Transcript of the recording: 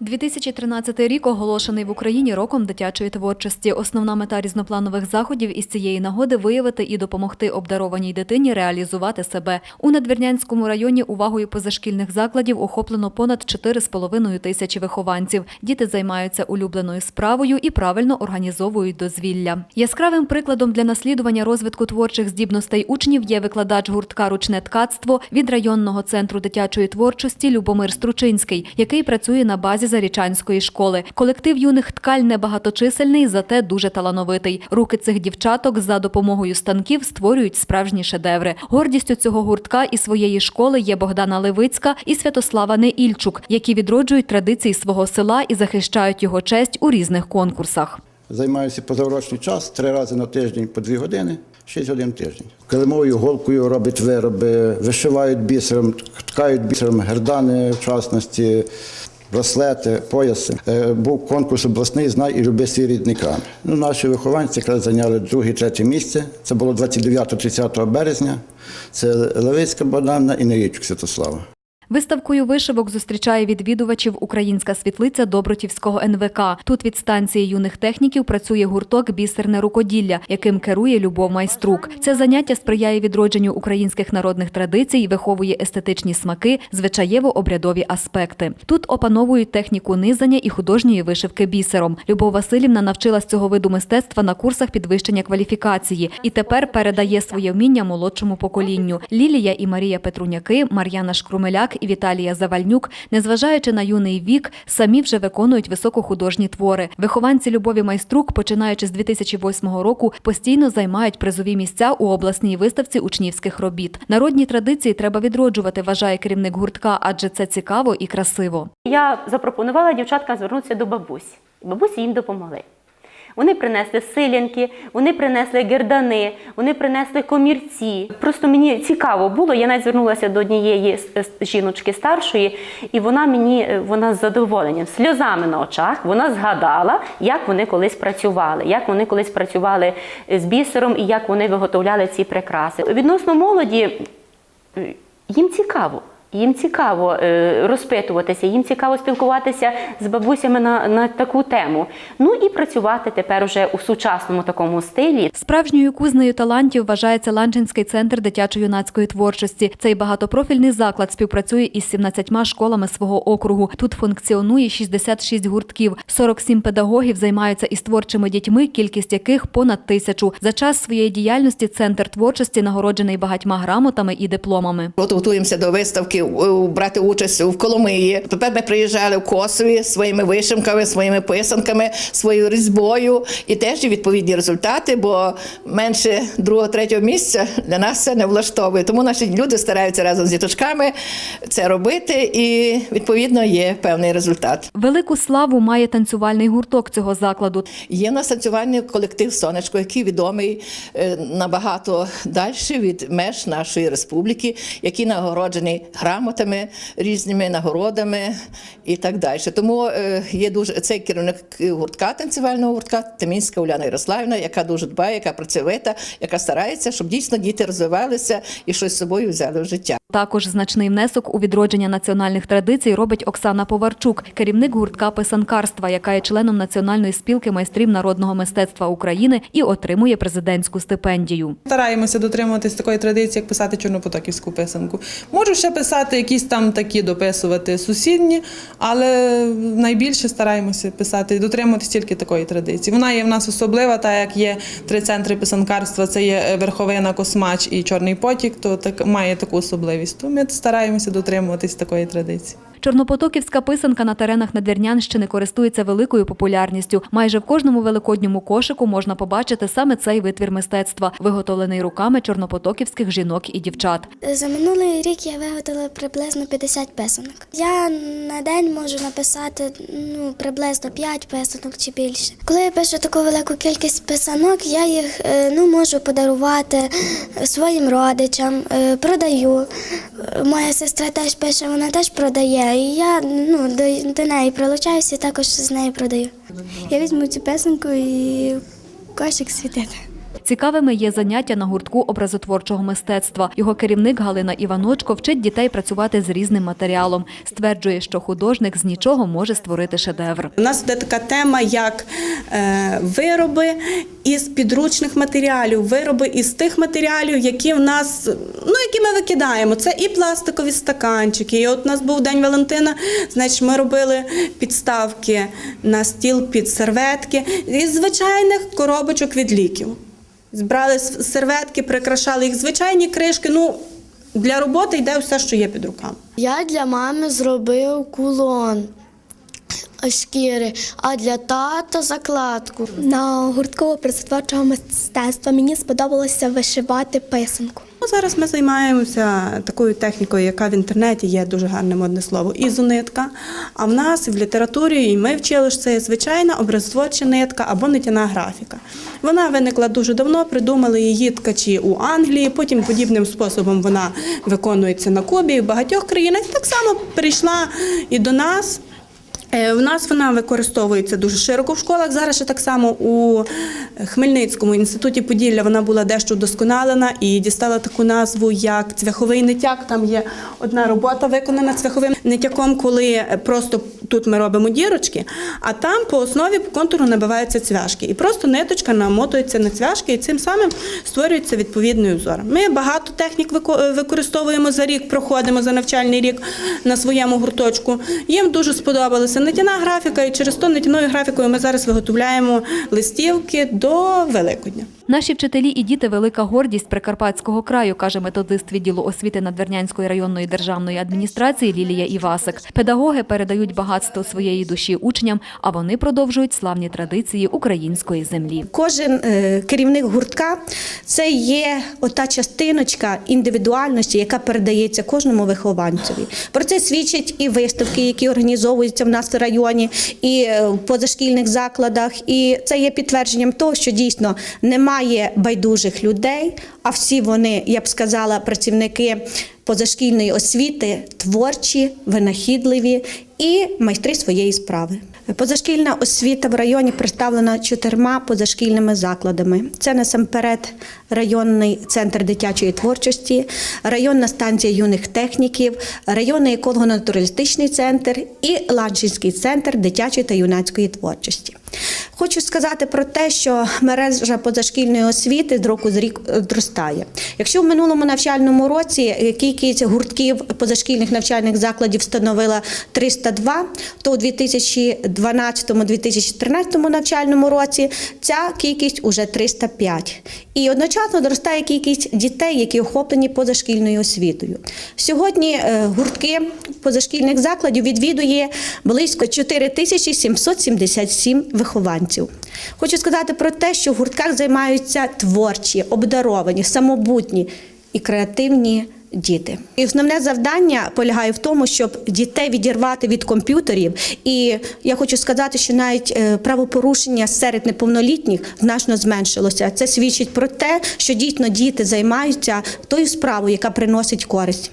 2013 рік оголошений в Україні роком дитячої творчості. Основна мета різнопланових заходів із цієї нагоди виявити і допомогти обдарованій дитині реалізувати себе. У Надвірнянському районі увагою позашкільних закладів охоплено понад 4,5 тисячі вихованців. Діти займаються улюбленою справою і правильно організовують дозвілля. Яскравим прикладом для наслідування розвитку творчих здібностей учнів є викладач гуртка Ручне ткацтво від районного центру дитячої творчості Любомир Стручинський, який працює на базі Зарічанської школи. Колектив юних ткаль небагаточисельний, зате дуже талановитий. Руки цих дівчаток за допомогою станків створюють справжні шедеври. Гордістю цього гуртка і своєї школи є Богдана Левицька і Святослава Неільчук, які відроджують традиції свого села і захищають його честь у різних конкурсах. Займаюся позаурочний час три рази на тиждень по дві години, шість годин тиждень. Килимовою голкою роблять вироби, вишивають бісером, ткають бісером гердани, в частності, браслети, пояси. Е, Був конкурс обласний Знай і люби свій рідниками. Ну, наші вихованці якраз зайняли друге, третє місце. Це було 29-30 березня. Це Левицька Богдана і Неїчук Святослава. Виставкою вишивок зустрічає відвідувачів українська світлиця Добротівського НВК. Тут від станції юних техніків працює гурток бісерне рукоділля, яким керує Любов Майструк. Це заняття сприяє відродженню українських народних традицій, виховує естетичні смаки, звичаєво-обрядові аспекти. Тут опановують техніку низання і художньої вишивки бісером. Любов Васильівна навчилась цього виду мистецтва на курсах підвищення кваліфікації і тепер передає своє вміння молодшому поколінню. Лілія і Марія Петруняки, Мар'яна Шкрумеляк і Віталія Завальнюк, незважаючи на юний вік, самі вже виконують високохудожні твори. Вихованці Любові Майструк, починаючи з 2008 року, постійно займають призові місця у обласній виставці учнівських робіт. Народні традиції треба відроджувати, вважає керівник гуртка, адже це цікаво і красиво. Я запропонувала дівчаткам звернутися до бабусь. Бабусі їм допомогли. Вони принесли силянки, вони принесли гердани, вони принесли комірці. Просто мені цікаво було. Я навіть звернулася до однієї жіночки старшої, і вона мені е, вона з задоволенням, сльозами на очах, вона згадала, як вони колись працювали, як вони колись працювали з бісером і як вони виготовляли ці прикраси. Відносно молоді, е, їм цікаво. Їм цікаво е, розпитуватися, їм цікаво спілкуватися з бабусями на, на таку тему. Ну і працювати тепер уже у сучасному такому стилі. Справжньою кузнею талантів вважається Ланчинський центр дитячо-юнацької творчості. Цей багатопрофільний заклад співпрацює із 17 школами свого округу. Тут функціонує 66 гуртків. 47 педагогів займаються із творчими дітьми, кількість яких понад тисячу. За час своєї діяльності центр творчості нагороджений багатьма грамотами і дипломами. От готуємося до виставки е, брати участь в Коломиї. Тепер ми приїжджали в Косові своїми вишимками, своїми писанками, своєю різьбою і теж відповідні результати, бо менше другого, третього місця для нас це не влаштовує. Тому наші люди стараються разом з діточками це робити, і відповідно є певний результат. Велику славу має танцювальний гурток цього закладу. Є в нас танцювальний колектив Сонечко, який відомий е, набагато далі від меж нашої республіки, який нагороджений грамотами, різними нагородами і так далі. Тому е, є дуже цей керівник гуртка танцювального гуртка Тимінська Уляна Ярославівна, яка дуже дбає, яка працьовита, яка старається, щоб дійсно діти розвивалися і щось з собою взяли в життя. Також значний внесок у відродження національних традицій робить Оксана Поварчук, керівник гуртка писанкарства, яка є членом Національної спілки майстрів народного мистецтва України і отримує президентську стипендію. Стараємося дотримуватись такої традиції, як писати чорнопотоківську писанку. Можу ще писати якісь там такі дописувати сусідні, але найбільше стараємося писати і дотримуватись тільки такої традиції. Вона є в нас особлива, так як є три центри писанкарства: це є верховина, космач і чорний потік, то так має таку особливість. То ми стараємося дотримуватись такої традиції. Чорнопотоківська писанка на теренах Надвірнянщини користується великою популярністю. Майже в кожному великодньому кошику можна побачити саме цей витвір мистецтва, виготовлений руками чорнопотоківських жінок і дівчат. За минулий рік я виготовила приблизно 50 писанок. Я на день можу написати ну, приблизно 5 писанок чи більше. Коли я пишу таку велику кількість писанок, я їх е, ну, можу подарувати своїм родичам, е, продаю. Е, Моя сестра теж пише, вона теж продає. І я ну, до, до неї прилучаюся і також з нею продаю. Я візьму цю песенку і кошик світити. Цікавими є заняття на гуртку образотворчого мистецтва. Його керівник Галина Іваночко вчить дітей працювати з різним матеріалом. Стверджує, що художник з нічого може створити шедевр. У нас йде така тема, як е, вироби із підручних матеріалів, вироби із тих матеріалів, які в нас, ну які ми викидаємо. Це і пластикові стаканчики. І от у нас був День Валентина, значить, ми робили підставки на стіл під серветки із звичайних коробочок від ліків. Збрали серветки, прикрашали їх звичайні кришки. Ну, для роботи йде все, що є під руками. Я для мами зробив кулон шкіри, а для тата закладку. На гуртку присутворчого мистецтва мені сподобалося вишивати писанку. Ну, зараз ми займаємося такою технікою, яка в інтернеті є дуже гарне модне слово ізонитка. А в нас в літературі, і ми вчили, що це звичайна образотворча нитка або нитяна графіка. Вона виникла дуже давно, придумали її ткачі у Англії. Потім подібним способом вона виконується на Кубі і в багатьох країнах. Так само прийшла і до нас. Е, В нас вона використовується дуже широко в школах. Зараз ще так само у Хмельницькому інституті Поділля вона була дещо вдосконалена і дістала таку назву як цвяховий нитяк. Там є одна робота виконана цвяховим нитяком, коли просто тут ми робимо дірочки, а там по основі по контуру набиваються цвяшки. І просто ниточка намотується на цвяшки, і цим самим створюється відповідний узор. Ми багато технік використовуємо за рік, проходимо за навчальний рік на своєму гурточку. Їм дуже сподобалася нитяна графіка, і через то нитяною графікою ми зараз виготовляємо листівки до Великодня. Наші вчителі і діти велика гордість Прикарпатського краю, каже методист відділу освіти Надвірнянської районної державної адміністрації Лілія Івасик. Педагоги передають багатство своєї душі учням, а вони продовжують славні традиції української землі. Кожен е, керівник гуртка це є ота частиночка індивідуальності, яка передається кожному вихованцеві. Про це свідчать і виставки, які організовуються в нас в районі, і е, в позашкільних закладах. І це є підтвердженням того, що дійсно немає байдужих людей, а всі вони, я б сказала, працівники позашкільної освіти творчі, винахідливі і майстри своєї справи. Позашкільна освіта в районі представлена чотирма позашкільними закладами. Це насамперед районний центр дитячої творчості, районна станція юних техніків, районний еколого-натуралістичний центр і Ланчинський центр дитячої та юнацької творчості. Хочу сказати про те, що мережа позашкільної освіти з року з рік е, зростає. Якщо в минулому навчальному році кількість гуртків позашкільних навчальних закладів становила 302, то у 2012-2013 навчальному році ця кількість уже 305. І одночасно зростає кількість дітей, які охоплені позашкільною освітою. Сьогодні е, гуртки позашкільних закладів відвідує близько 4777 вихованців. Хочу сказати про те, що в гуртках займаються творчі, обдаровані, самобутні і креативні діти. І основне завдання полягає в тому, щоб дітей відірвати від комп'ютерів. І я хочу сказати, що навіть е, правопорушення серед неповнолітніх значно зменшилося. Це свідчить про те, що дійсно діти займаються тою справою, яка приносить користь.